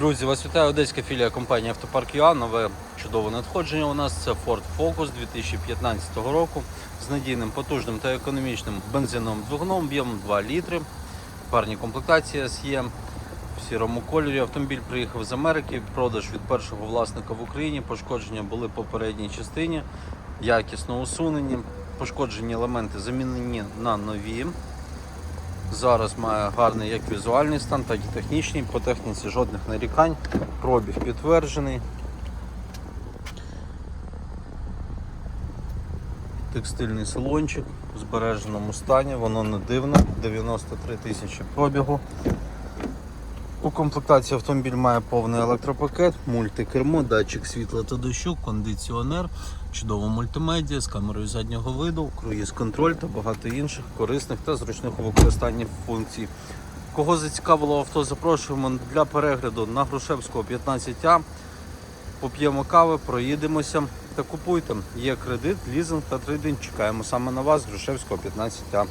Друзі, вас вітає одеська філія компанії Автопарк ЮА. Нове чудове надходження у нас це Ford Focus 2015 року з надійним, потужним та економічним бензиновим двигуном об'ємом 2 літри. Парні комплектації SE в сірому кольорі. Автомобіль приїхав з Америки. Продаж від першого власника в Україні. Пошкодження були по передній частині, якісно усунені. Пошкоджені елементи замінені на нові. Зараз має гарний як візуальний стан, так і технічний. По техніці жодних нарікань. Пробіг підтверджений. Текстильний салончик в збереженому стані, воно не дивне, 93 тисячі пробігу. У комплектації автомобіль має повний електропакет, мультикермо, датчик світла та дощу, кондиціонер, чудова мультимедіа з камерою заднього виду, круїз-контроль та багато інших корисних та зручних у використанні функцій. Кого зацікавило авто, запрошуємо для перегляду на Грушевського 15А. Поп'ємо кави, проїдемося та купуйте. Є кредит, лізинг та трейдинг. Чекаємо саме на вас, Грушевського 15А.